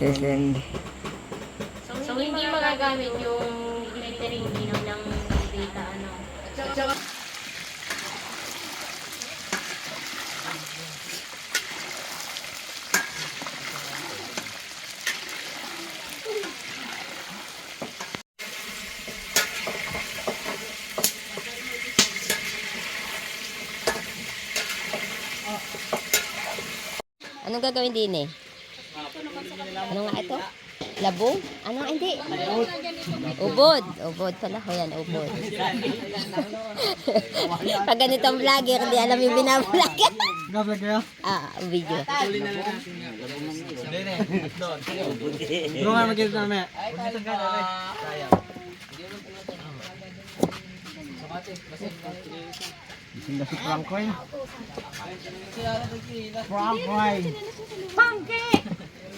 Isesend. So, hindi magagamit yung filtering ino ng data, ano. Anong gagawin din eh? Ano nga ito? Labong? Ano nga hindi? Ubod. Ubod pala ko yan, ubod. Pag ganitong vlogger, hindi alam yung binablog. Gabi kayo? ah, video. Doon nga magkita namin. Gising na si Francoin. Francoin. Pangke!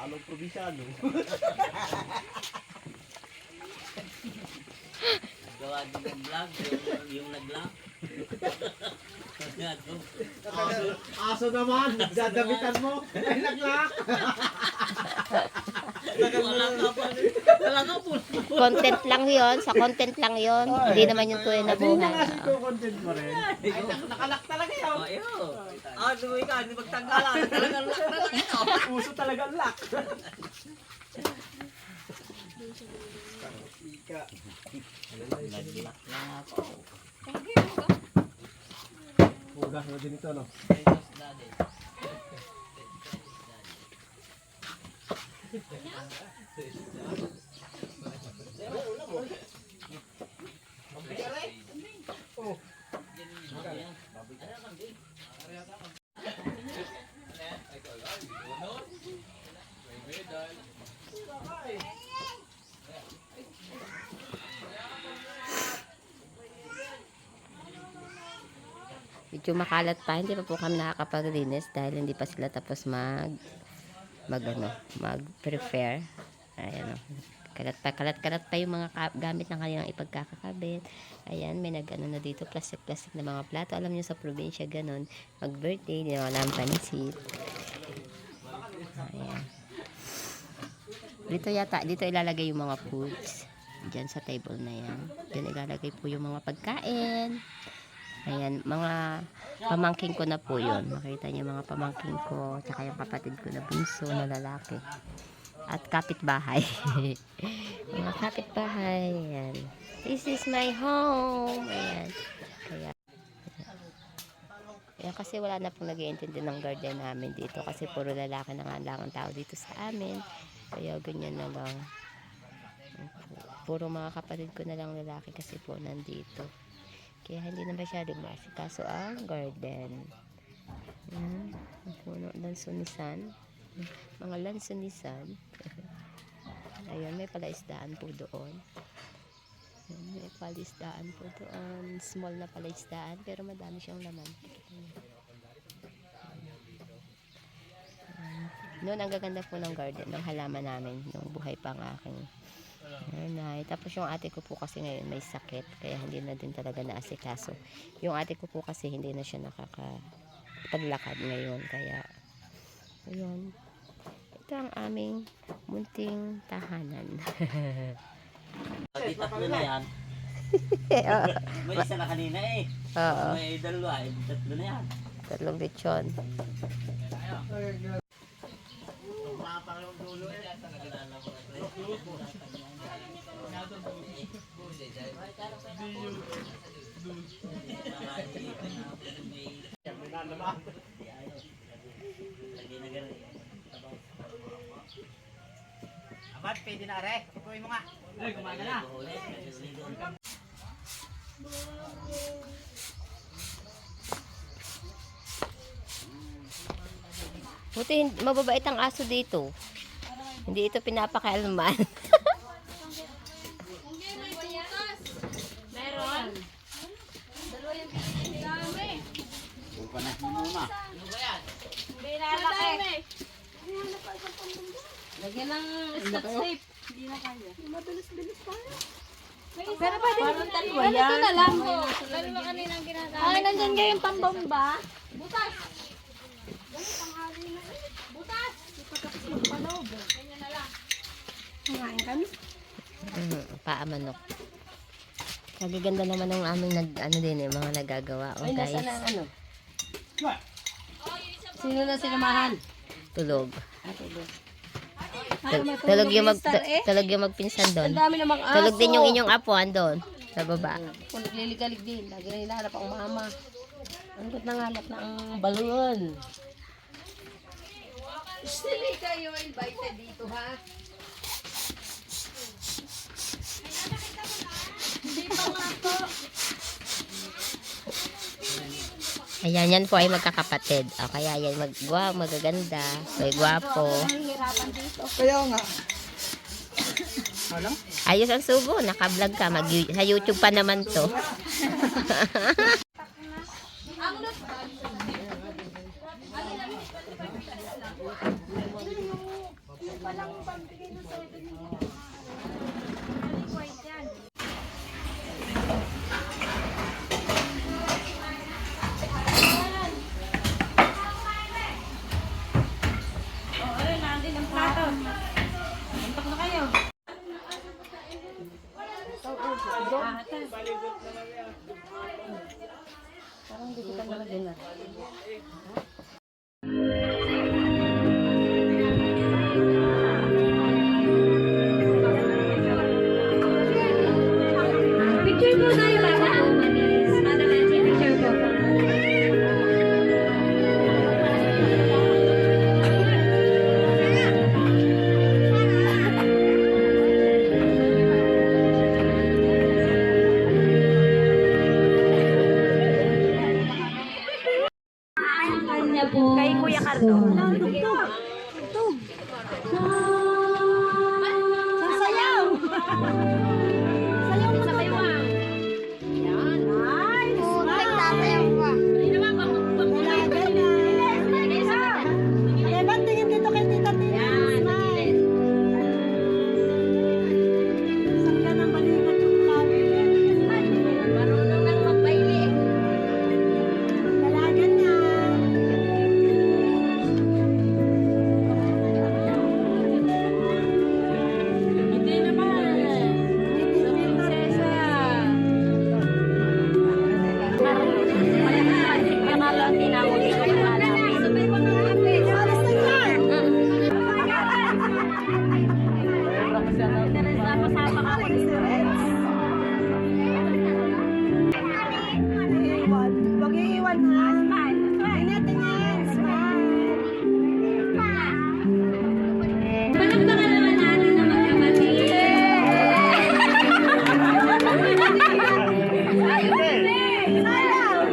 Talo probinsyano. Gawa din ng vlog, yung, yung nag-vlog. Aso, aso naman, dadabitan mo. Ay, naglak. Wala ka pa. Wala ka po. Content lang yon Sa content lang yon Hindi naman yung tunay na Hindi na buhay. content mo rin. Nakalak talaga yun. Ayo. Ah, duwi ka, hindi magtanggalan. Talagang lock talaga. Puso talaga ang lock. Nag-lock na po. Hugas mo din ito, no? Ayos, daddy. Medyo makalat pa. Hindi pa po kami nakakapaglinis dahil hindi pa sila tapos mag mag ano, mag prepare. Ayan o. Kalat pa, kalat kalat pa yung mga gamit ng kanilang ipagkakakabit. Ayan, may nag ano na dito, plastic plastic na mga plato. Alam niyo sa probinsya ganun, mag birthday, di na walang panisit. Ayan. Dito yata, dito ilalagay yung mga foods. Diyan sa table na yan. Diyan ilalagay po yung mga pagkain. Ayan, mga pamangking ko na po yun. Makita niyo mga pamangking ko, tsaka yung kapatid ko na bunso na lalaki. At kapitbahay. mga kapitbahay. Ayan. This is my home. Ayan. Kaya, Ayan, kasi wala na pong nag-iintindi ng guardian namin dito kasi puro lalaki na nga lang ang tao dito sa amin. Kaya ganyan na lang. Puro mga kapatid ko na lang lalaki kasi po nandito. Kaya hindi na masyadong masikaso ang garden. Yan. Ang puno ng sunisan. Mga lansunisan. Ayun, may palaisdaan po doon. Yan, may palaisdaan po doon. Small na palaisdaan, pero madami siyang laman. Noon, ang gaganda po ng garden, ng halaman namin, nung buhay pa ang aking nanay. Tapos yung ate ko po kasi ngayon may sakit, kaya hindi na din talaga naasikaso. Yung ate ko po kasi hindi na siya nakakapaglakad ngayon, kaya, ayun. Ito ang aming munting tahanan. Pati tatlo na yan. Oo. May isa na kanina eh. Oo. May dalawa eh. Tatlo na yan. Tatlong lechon. Abad, pwede na re. Ikuhin mo nga. Ay, kumaga na. Buti mababait ang aso dito. Hindi ito pinapakaalaman. Meron. Panas mo muna. Hindi lalaki. Lagyan ng scotch tape. Hindi na kaya. Mabilis-bilis pa. Pero pwede Parang dalawa yan. Ito na lang po. Dalawa kanina ang ginagamit. Ay, nandyan kayo yung pambomba. Butas! Na. Butas! Kumain kami. Mm, paamanok. Kagaganda naman ng aming nag, ano din eh, mga nagagawa. Oh, guys, ano? Sino na sinamahan? tulog. Ay, Tul- may tulog yung mag, eh. tulog yung magpinsan doon. Ang dami namang aso. Tulog din yung inyong apo andon sa baba. Kung nagliligalig din, lagi na hinahanap ang mama. Ang gut nang hanap na ang balon. Sili kayo invited dito ha. Ayan, yan po ay magkakapatid. O, kaya yan mag wow, magaganda, may gwapo. Hirapan dito. Ayos ang subo, naka-vlog ka. Mag sa YouTube pa naman to. Picture Kay Kuya Cardo. Sasayaw! Silence!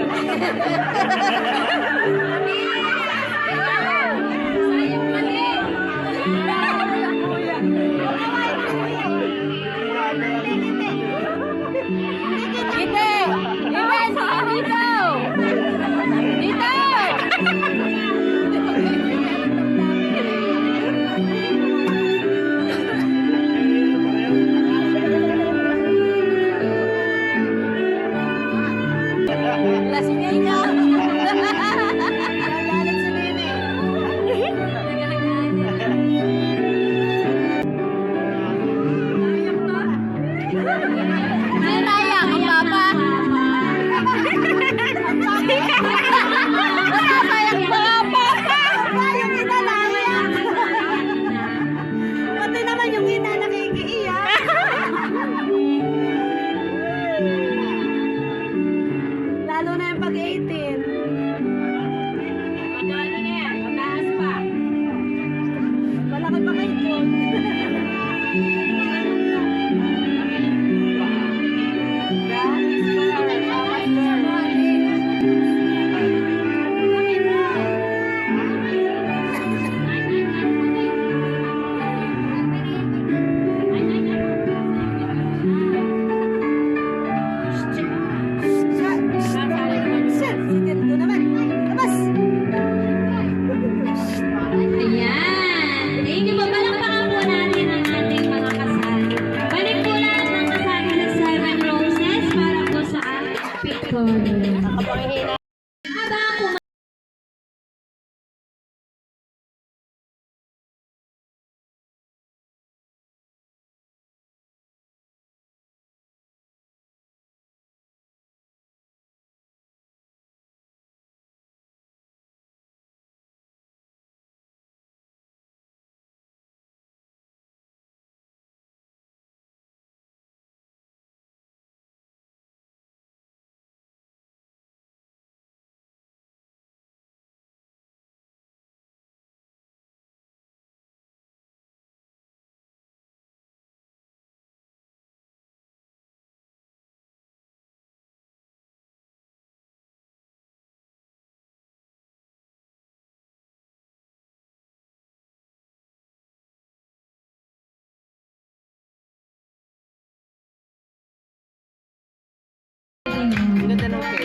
okay.